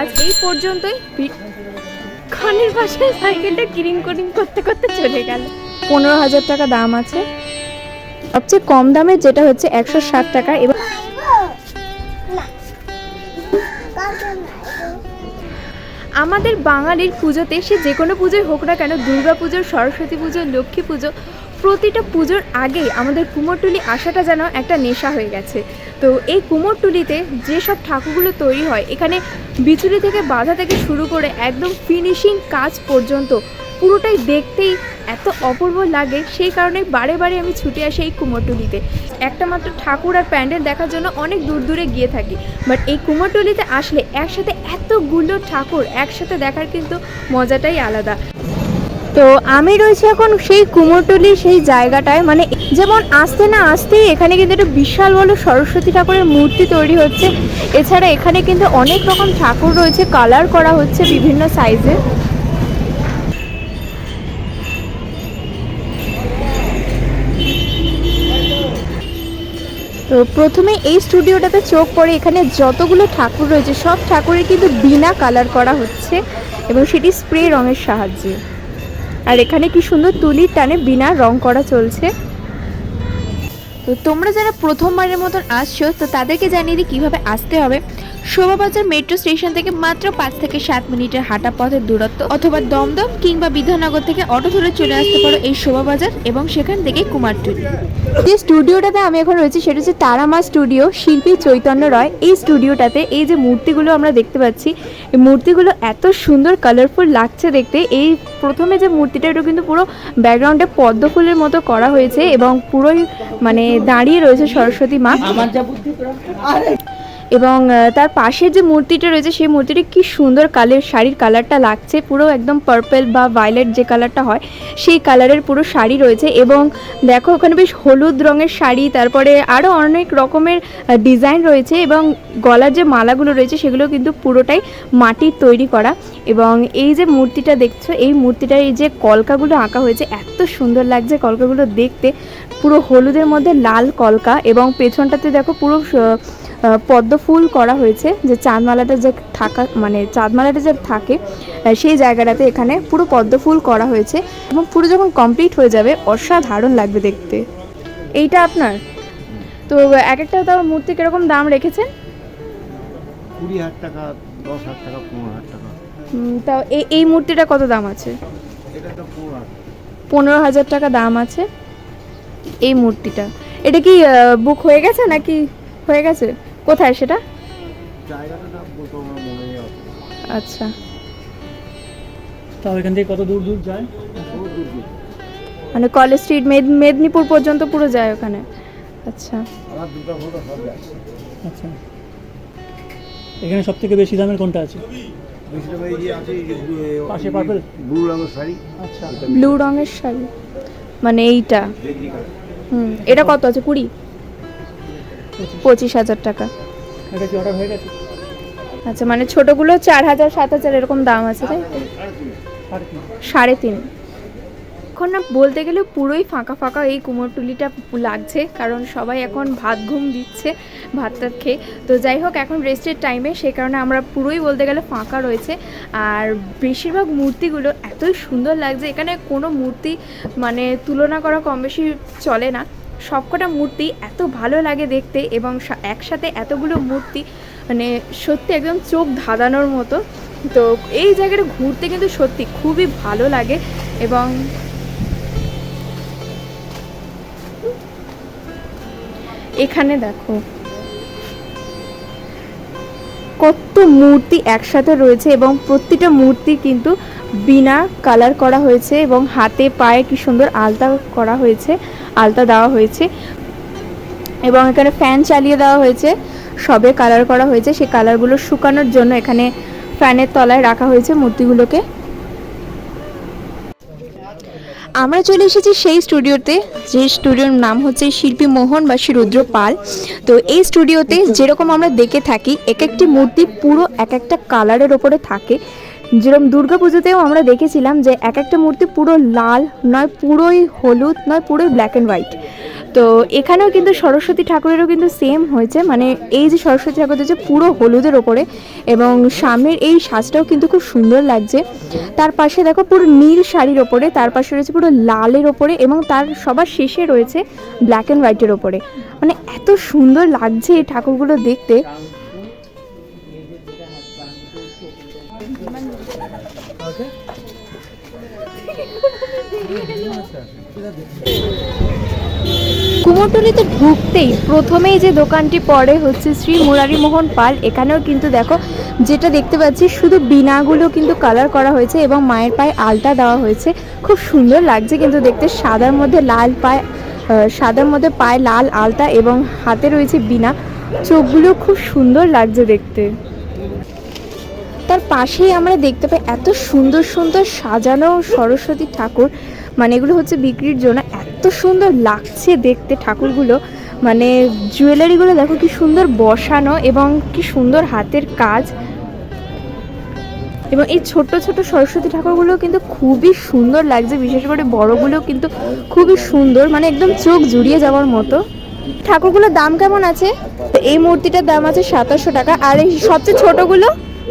আজ এই পর্যন্তই। খানের পাশে সাইকেলটা কিরিং করিং করতে করতে চলে গেল। পনেরো হাজার টাকা দাম আছে। সবচেয়ে কম দামের যেটা হচ্ছে একশো ষাট টাকা এবং আমাদের বাঙালির পুজোতে সে যে কোনো পুজোই হোক না কেন দুর্গা পুজো সরস্বতী পুজো, লক্ষ্মী পুজো প্রতিটা পুজোর আগেই আমাদের কুমোরটুলি আসাটা যেন একটা নেশা হয়ে গেছে। তো এই কুমোরটুলিতে যেসব ঠাকুরগুলো তৈরি হয়, এখানে বিচুলি থেকে বাধা থেকে শুরু করে একদম ফিনিশিং কাজ পর্যন্ত পুরোটাই দেখতেই এত অপূর্ব লাগে, সেই কারণে বারে বারে আমি ছুটে আসি এই কুমোরটুলিতে। একটা মাত্র ঠাকুর আর প্যান্ডেল দেখার জন্য অনেক দূর দূরে গিয়ে থাকি। বাট এই কুমোরটুলিতে আসলে একসাথে এতগুলো ঠাকুর একসাথে দেখার কিন্তু মজাটাই আলাদা। তো আমি রয়েছি এখন সেই কুমোরটুলির সেই জায়গাটায় মানে যেমন আসতে না আসতেই এখানে কিন্তু একটা বিশাল বড় সরস্বতী ঠাকুরের মূর্তি তৈরি হচ্ছে। এছাড়া এখানে কিন্তু অনেক রকম ঠাকুর রয়েছে, কালার করা হচ্ছে বিভিন্ন সাইজে তো প্রথমে এই স্টুডিওটাতে চোখ পড়ে এখানে যতগুলো ঠাকুর রয়েছে, সব ঠাকুরের কিন্তু বিনা কালার করা হচ্ছে এবং সেটি স্প্রে রঙের সাহায্যে। আর এখানে কি সুন্দর তুলির টানে বিনা রং করা চলছে? তো তোমরা যারা প্রথমবারের মতন আসছো, তো তাদেরকে জানিয়ে দিই কীভাবে আসতে হবে। শোভাবাজার মেট্রো স্টেশন থেকে মাত্র পাঁচ থেকে সাত মিনিটের হাঁটা পথের দূরত্ব অথবা দমদম কিংবা বিধাননগর থেকে অটো ধরে চলে আসতে পারো এই শোভাবাজার এবং সেখান থেকে কুমারটুলি যে স্টুডিওটাতে আমি এখন রয়েছি সেটা হচ্ছে তারামা স্টুডিও, শিল্পী চৈতন্য রয়। এই স্টুডিওটাতে এই যে মূর্তিগুলো আমরা দেখতে পাচ্ছি, এই মূর্তিগুলো এত সুন্দর কালারফুল লাগছে দেখতে। এই প্রথমে যে মূর্তিটা, এটা কিন্তু পুরো ব্যাকগ্রাউন্ডে পদ্ম ফুলের মতো করা হয়েছে এবং পুরোই মানে দাঁড়িয়ে রয়েছে সরস্বতী মা। এবং তার পাশে যে মূর্তিটা রয়েছে, সেই মূর্তিটি কি সুন্দর কালের, শাড়ির কালারটা লাগছে, পুরো একদম পার্পল বা ভায়োলেট যে কালারটা হয়, সেই কালারের পুরো শাড়ি রয়েছে এবং দেখো, ওখানে বেশ হলুদ রঙের শাড়ি, তারপরে আরও অনেক রকমের ডিজাইন রয়েছে এবং গলার যে মালাগুলো রয়েছে, সেগুলো কিন্তু পুরোটাই মাটির তৈরি করা এবং এই যে মূর্তিটা দেখছ, এই মূর্তিটার এই যে কলকাগুলো আঁকা হয়েছে, এত সুন্দর লাগছে কলকাগুলো দেখতে। পুরো হলুদের মধ্যে লাল কলকা এবং পেছনটাতে দেখো পুরো পদ্ম ফুল করা হয়েছে যে চাঁদমালাটা যে থাকা মানে চাঁদমালাটা যে থাকে সেই জায়গাটাতে এখানে পুরো পদ্ম ফুল করা হয়েছে এবং পুরো যখন কমপ্লিট হয়ে যাবে অসাধারণ লাগবে দেখতে। এইটা আপনার? তো এক একটা তাও মূর্তি কীরকম দাম রেখেছেন? কুড়ি হাজার টাকা দশ হাজার টাকা পনেরো হাজার টাকা। তাও এই এই মূর্তিটা কত দাম আছে? পনেরো হাজার। টাকা দাম আছে এই মূর্তিটা। এটা কি বুক হয়ে গেছে নাকি? হয়ে গেছে? কোথায় সেটা? মনে। আচ্ছা। তাও এখান থেকে কত দূর দূর যায়। মানে কলেজ স্ট্রিট মেদ- মেদিনীপুর পর্যন্ত পুরো যায় ওখানে। আচ্ছা। আচ্ছা। এখানে সব থেকে বেশি দামের কোনটা আছে? পাশে? ব্লু রঙের শাড়ি। আচ্ছা। ব্লু রঙের শাড়ি। মানে এইটা। হুম এটা কত আছে? কুড়ি? পঁচিশ হাজার টাকা। এটা কি অর্ডার হয়ে গেছে? আচ্ছা মানে ছোটোগুলো চার হাজার সাত হাজার এরকম দাম আছে তাই সাড়ে তিন। এখন না বলতে গেলে পুরোই ফাঁকা ফাঁকা এই কুমোরটুলিটা লাগছে কারণ সবাই এখন ভাত ঘুম দিচ্ছে ভাত টাত খেয়ে। তো যাই হোক এখন রেস্টের টাইমে সে কারণে আমরা পুরোই বলতে গেলে ফাঁকা রয়েছে। আর বেশিরভাগ মূর্তিগুলো এতই সুন্দর লাগছে এখানে কোনো মূর্তি মানে তুলনা করা কম বেশি চলে না। সবকটা মূর্তি এত ভালো লাগে দেখতে এবং একসাথে এতগুলো মূর্তি মানে সত্যি একদম চোখ ধাঁধানোর মতো। তো এই জায়গাটা ঘুরতে কিন্তু সত্যি খুবই ভালো লাগে এবং এখানে দেখো। কত মূর্তি একসাথে রয়েছে এবং প্রতিটা মূর্তি কিন্তু বিনা কালার করা হয়েছে এবং হাতে পায়ে কি সুন্দর আলতা করা হয়েছে, আলতা দেওয়া হয়েছে এবং এখানে ফ্যান চালিয়ে দেওয়া হয়েছে, সবে কালার করা হয়েছে। সেই কালারগুলো শুকানোর জন্য এখানে ফ্যানের তলায় রাখা হয়েছে মূর্তিগুলোকে। আমরা চলে এসেছি সেই স্টুডিওতে যে স্টুডিওর নাম হচ্ছে শিল্পী মোহন বা রুদ্র পাল। তো এই স্টুডিওতে যেরকম আমরা দেখে থাকি এক একটি মূর্তি পুরো এক একটা কালারের ওপরে থাকে। যেরকম দুর্গা পুজোতেও আমরা দেখেছিলাম যে এক একটা মূর্তি পুরো লাল, নয় পুরোই হলুদ, নয় পুরোই ব্ল্যাক অ্যান্ড হোয়াইট তো এখানেও কিন্তু সরস্বতী ঠাকুরেরও কিন্তু সেম হয়েছে। মানে এই যে সরস্বতী ঠাকুর হচ্ছে পুরো হলুদের ওপরে এবং সামনের এই সাজটাও কিন্তু খুব সুন্দর লাগছে। তার পাশে দেখো পুরো নীল শাড়ির ওপরে, তার পাশে রয়েছে পুরো লালের ওপরে এবং তার সবার শেষে রয়েছে ব্ল্যাক অ্যান্ড হোয়াইটের ওপরে। মানে এত সুন্দর লাগছে এই ঠাকুরগুলো দেখতে। কুমোরটুলিতে ঢুকতেই প্রথমেই যে দোকানটি পড়ে হচ্ছে শ্রী মোহন পাল, এখানেও কিন্তু দেখো যেটা দেখতে পাচ্ছি, শুধু বিনাগুলো কিন্তু কালার করা হয়েছে এবং মায়ের পায়ে আলতা দেওয়া হয়েছে। খুব সুন্দর লাগছে কিন্তু দেখতে, সাদার মধ্যে লাল পায়ে সাদার মধ্যে পায়ে লাল আলতা এবং হাতে রয়েছে বিনা। চোখগুলো খুব সুন্দর লাগছে দেখতে। তার পাশেই আমরা দেখতে পাই এত সুন্দর সুন্দর সাজানো সরস্বতী ঠাকুর। মানে এগুলো হচ্ছে বিক্রির জন্য এত সুন্দর লাগছে দেখতে ঠাকুরগুলো। মানে জুয়েলারিগুলো দেখো কি সুন্দর বসানো এবং কি সুন্দর হাতের কাজ। এবং এই ছোট ছোট সরস্বতী ঠাকুরগুলো কিন্তু খুবই সুন্দর লাগছে, বিশেষ করে বড়গুলো কিন্তু খুবই সুন্দর মানে একদম চোখ জুড়িয়ে যাওয়ার মতো। ঠাকুরগুলোর দাম কেমন আছে? এই মূর্তিটার দাম আছে সাতাশশো টাকা, আর এই সবচেয়ে ছোটগুলো?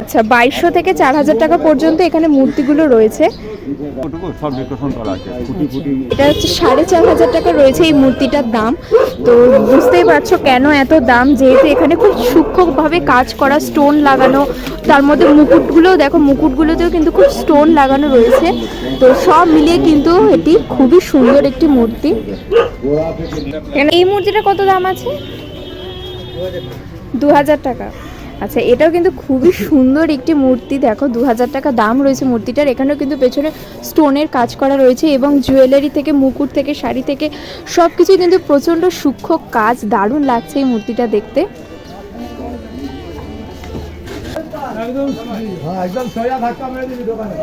আচ্ছা বাইশশো থেকে চার হাজার টাকা পর্যন্ত এখানে মূর্তিগুলো রয়েছে। ফুটি এটা হচ্ছে সাড়ে চার হাজার টাকা রয়েছে এই মূর্তিটার দাম। তো বুঝতেই পারছ কেন এত দাম? যেহেতু এখানে খুব সূক্ষ্মভাবে কাজ করা স্টোন লাগানো তার মধ্যে মুকুটগুলোও দেখো মুকুটগুলোতেও কিন্তু খুব স্টোন লাগানো রয়েছে। তো সব মিলিয়ে কিন্তু এটি খুবই সুন্দর একটি মূর্তি। এই মূর্তিটা কত দাম আছে? দু হাজার টাকা। আচ্ছা এটাও কিন্তু খুবই সুন্দর একটি মূর্তি। দেখো দু হাজার টাকা দাম রয়েছে মূর্তিটার। এখানেও কিন্তু পেছনে স্টোনের কাজ করা রয়েছে এবং জুয়েলারি থেকে মুকুট থেকে শাড়ি থেকে সব কিছুই কিন্তু প্রচণ্ড সূক্ষ্ম কাজ। দারুণ লাগছে এই মূর্তিটা দেখতে। একদম সোয়া ধাক্কা মেরে দিবি দোকানে।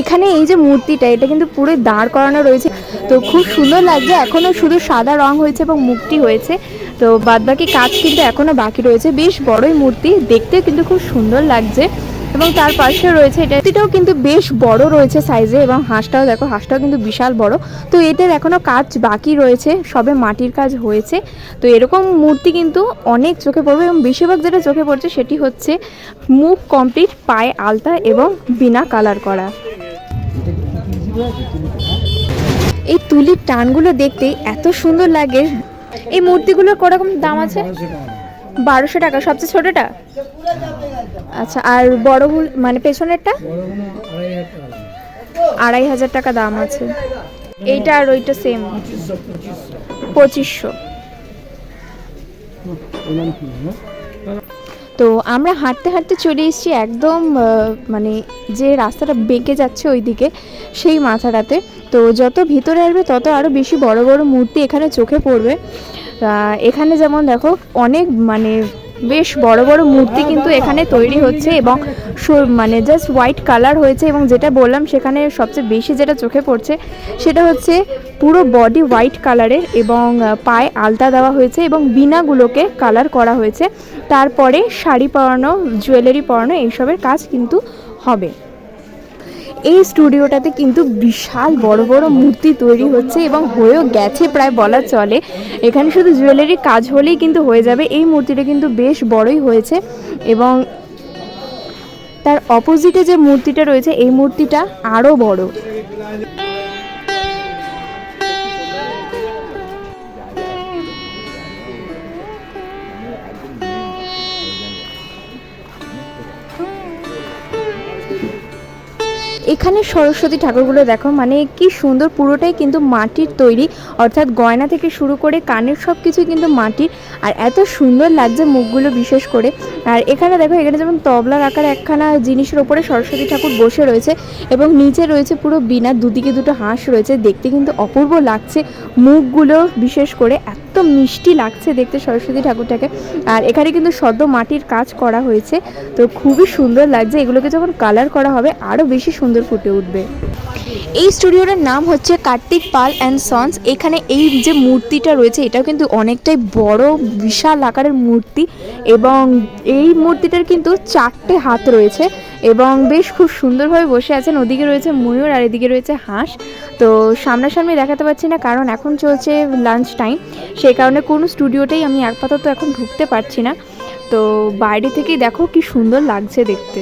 এখানে এই যে মূর্তিটা এটা কিন্তু পুরো দাঁড় করানো রয়েছে। তো খুব সুন্দর লাগছে। এখনও শুধু সাদা রং হয়েছে এবং মুখটি হয়েছে। তো বাদবাকি কাজ কিন্তু এখনও বাকি রয়েছে। বেশ বড়ই মূর্তি। দেখতে কিন্তু খুব সুন্দর লাগছে। এবং তার পাশে রয়েছে এটা। এটাও কিন্তু বেশ বড় রয়েছে সাইজে এবং হাঁসটাও দেখো, হাঁসটাও কিন্তু বিশাল বড়। তো এটার এখনও কাজ বাকি রয়েছে। সবে মাটির কাজ হয়েছে। তো এরকম মূর্তি কিন্তু অনেক চোখে পড়বে এবং বেশিরভাগ যেটা চোখে পড়ছে সেটি হচ্ছে মুখ কমপ্লিট পায়ে আলতা এবং বিনা কালার করা। এই তুলির টানগুলো দেখতে এত সুন্দর লাগে। এই মূর্তিগুলোর করকম দাম আছে? বারোশো টাকা, সবচেয়ে ছোটটা? আচ্ছা আর বড়গুলো মানে পেছনেরটা? আড়াই হাজার টাকা দাম আছে। এইটা আর ওইটা সেম পঁচিশশো। তো আমরা হাঁটতে হাঁটতে চলে এসেছি একদম মানে যে রাস্তাটা বেঁকে যাচ্ছে ওইদিকে, সেই মাথাটাতে। তো যত ভিতরে আসবে তত আরও বেশি বড় বড় মূর্তি এখানে চোখে পড়বে। এখানে যেমন দেখো অনেক মানে বেশ বড় বড় মূর্তি কিন্তু এখানে তৈরি হচ্ছে এবং মানে জাস্ট হোয়াইট কালার হয়েছে এবং যেটা বললাম সেখানে সবচেয়ে বেশি যেটা চোখে পড়ছে সেটা হচ্ছে পুরো বডি হোয়াইট কালারের এবং পায়ে আলতা দেওয়া হয়েছে এবং বিনাগুলোকে কালার করা হয়েছে। তারপরে শাড়ি পরানো জুয়েলারি পরানো এইসবের কাজ কিন্তু হবে। এই স্টুডিওটাতে কিন্তু বিশাল বড় বড় মূর্তি তৈরি হচ্ছে এবং হয়েও গেছে প্রায় বলা চলে। এখানে শুধু জুয়েলারি কাজ হলেই কিন্তু হয়ে যাবে। এই মূর্তিটা কিন্তু বেশ বড়ই হয়েছে এবং তার অপোজিটে যে মূর্তিটা রয়েছে, এই মূর্তিটা আরও বড়। এখানে সরস্বতী ঠাকুরগুলো দেখো মানে কি সুন্দর পুরোটাই কিন্তু মাটির তৈরি। অর্থাৎ গয়না থেকে শুরু করে কানের সব কিছুই কিন্তু মাটির। আর এত সুন্দর লাগছে মুখগুলো বিশেষ করে। আর এখানে দেখো, এখানে যেমন তবলার আকার একখানা জিনিসের ওপরে সরস্বতী ঠাকুর বসে রয়েছে এবং নিচে রয়েছে পুরো বিনা দুদিকে দুটো হাঁস রয়েছে। দেখতে কিন্তু অপূর্ব লাগছে মুখগুলো বিশেষ করে। এত মিষ্টি লাগছে দেখতে সরস্বতী ঠাকুরটাকে। আর এখানে কিন্তু সদ্য মাটির কাজ করা হয়েছে। তো খুবই সুন্দর লাগছে। এগুলোকে যখন কালার করা হবে আরও বেশি সুন্দর ফুটে উঠবে। এই স্টুডিওটার নাম হচ্ছে কার্তিক পাল অ্যান্ড সন্স। এখানে এই যে মূর্তিটা রয়েছে, এটাও কিন্তু অনেকটাই বড়, বিশাল আকারের মূর্তি এবং এই মূর্তিটার কিন্তু চারটে হাত রয়েছে এবং বেশ খুব সুন্দরভাবে বসে আছেন। ওদিকে রয়েছে ময়ূর আর এদিকে রয়েছে হাঁস। তো সামনাসামনি দেখাতে পারছি না, কারণ এখন চলছে লাঞ্চ টাইম সেই কারণে কোনো স্টুডিওটাই আমি আপাতত এখন ঢুকতে পারছি না। তো বাইরে থেকেই দেখো কি সুন্দর লাগছে দেখতে।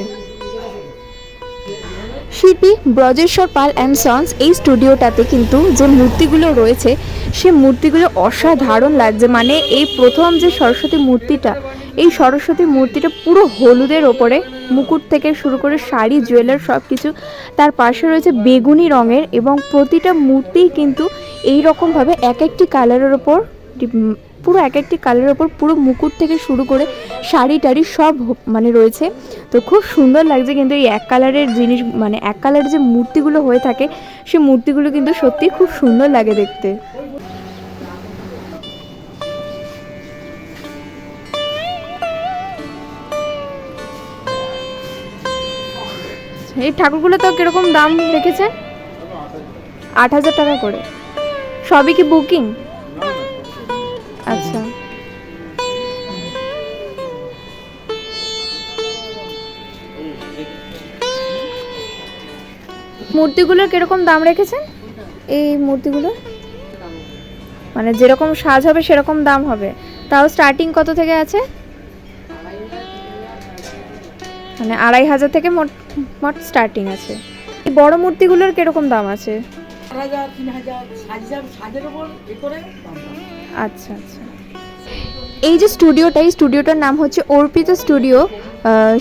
শিল্পী ব্রজেশ্বর পাল অ্যান্ড সন্স এই স্টুডিওটাতে কিন্তু যে মূর্তিগুলো রয়েছে, সে মূর্তিগুলো অসাধারণ লাগছে। মানে এই প্রথম যে সরস্বতী মূর্তিটা, এই সরস্বতী মূর্তিটা পুরো হলুদের ওপরে, মুকুট থেকে শুরু করে শাড়ি, জুয়েলার সব কিছু তার পাশে রয়েছে বেগুনি রঙের এবং প্রতিটা মূর্তিই কিন্তু এই রকমভাবে এক একটি কালারের ওপর পুরো এক একটি কালারের ওপর পুরো মুকুট থেকে শুরু করে শাড়ি টাড়ি সব মানে রয়েছে। তো খুব সুন্দর লাগছে কিন্তু এই এক কালারের জিনিস মানে এক কালারের যে মূর্তিগুলো হয়ে থাকে, সে মূর্তিগুলো কিন্তু সত্যি খুব সুন্দর লাগে দেখতে। এই ঠাকুরগুলো তো কীরকম দাম রেখেছে? আট হাজার টাকা করে। সবই কি বুকিং আচ্ছা। মূর্তিগুলোর কীরকম দাম রেখেছেন? এই মূর্তিগুলোর? মানে যেরকম সাজ হবে সেরকম দাম হবে। তাও স্টার্টিং কত থেকে আছে? মানে আড়াই হাজার থেকে মোট মোট স্টার্টিং আছে। এই বড় মূর্তিগুলোর কীরকম দাম আছে? হাজার তিন হাজার সাজের উপর এ করে দাম। আচ্ছা আচ্ছা। এই যে স্টুডিওটা, এই স্টুডিওটার নাম হচ্ছে অর্পিতা স্টুডিও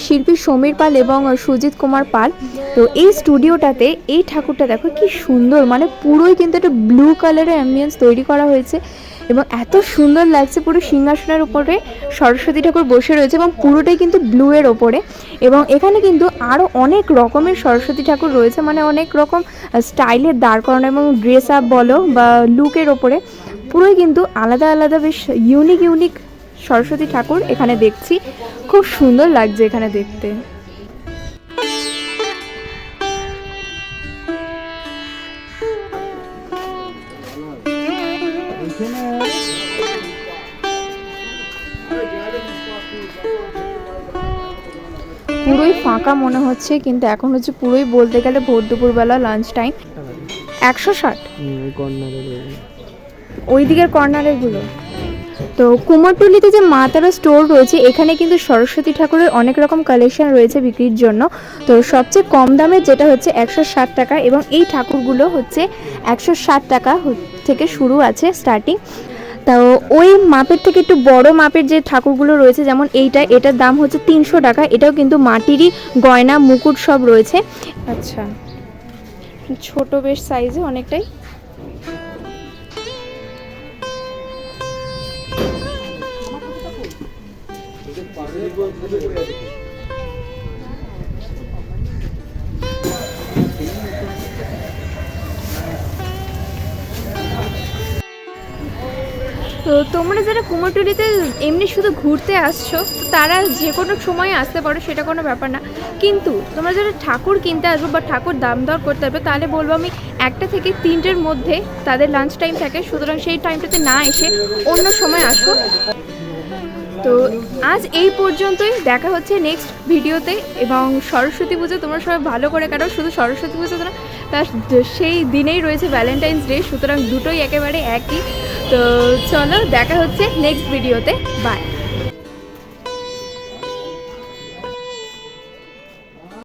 শিল্পী সমীর পাল এবং সুজিত কুমার পাল। তো এই স্টুডিওটাতে এই ঠাকুরটা দেখো কি সুন্দর মানে পুরোই কিন্তু একটা ব্লু কালারের অ্যাম্বিয়েন্স তৈরি করা হয়েছে এবং এত সুন্দর লাগছে পুরো সিংহাসনের উপরে সরস্বতী ঠাকুর বসে রয়েছে এবং পুরোটাই কিন্তু ব্লু এর ওপরে এবং এখানে কিন্তু আরও অনেক রকমের সরস্বতী ঠাকুর রয়েছে মানে অনেক রকম স্টাইলের দাঁড় করানো এবং ড্রেস আপ বলো বা লুকের ওপরে। পুরোই কিন্তু আলাদা আলাদা, বেশ ইউনিক ইউনিক সরস্বতী ঠাকুর এখানে দেখছি। খুব সুন্দর লাগছে এখানে দেখতে। পুরোই ফাঁকা মনে হচ্ছে, কিন্তু এখন হচ্ছে পুরোই বলতে গেলে ভোর দুপুরবেলা লাঞ্চ টাইম একশো ষাট। ওই দিকের কর্নারেরগুলো তো কুমোরটুলিতে যে মা তারা স্টোর রয়েছে, এখানে কিন্তু সরস্বতী ঠাকুরের অনেক রকম কালেকশন রয়েছে বিক্রির জন্য। তো সবচেয়ে কম দামের যেটা হচ্ছে একশো ষাট টাকা এবং এই ঠাকুরগুলো হচ্ছে একশো ষাট টাকা থেকে শুরু আছে স্টার্টিং তো ওই মাপের থেকে একটু বড় মাপের যে ঠাকুরগুলো রয়েছে, যেমন এইটা, এটার দাম হচ্ছে তিনশো টাকা। এটাও কিন্তু মাটিরই গয়না, মুকুট সব রয়েছে। আচ্ছা। ছোট বেশ সাইজে অনেকটাই। তো তোমরা যারা কুমোরটুলিতে এমনি শুধু ঘুরতে আসছো তারা যে কোনো সময় আসতে পারো, সেটা কোনো ব্যাপার না। কিন্তু তোমরা যারা ঠাকুর কিনতে আসব বা ঠাকুর দাম দর করতে হবে তাহলে বলব আমি একটা থেকে তিনটের মধ্যে তাদের লাঞ্চ টাইম থাকে। সুতরাং সেই টাইমটাতে না এসে অন্য সময় আসো। তো আজ এই পর্যন্তই, দেখা হচ্ছে নেক্সট ভিডিওতে এবং সরস্বতী পুজো তোমরা সবাই ভালো করে কাটো, শুধু সরস্বতী পুজো তোমরা তার সেই দিনেই রয়েছে ভ্যালেন্টাইন্স ডে সুতরাং দুটোই একেবারে একই। তো চলো, দেখা হচ্ছে নেক্সট ভিডিওতে বাই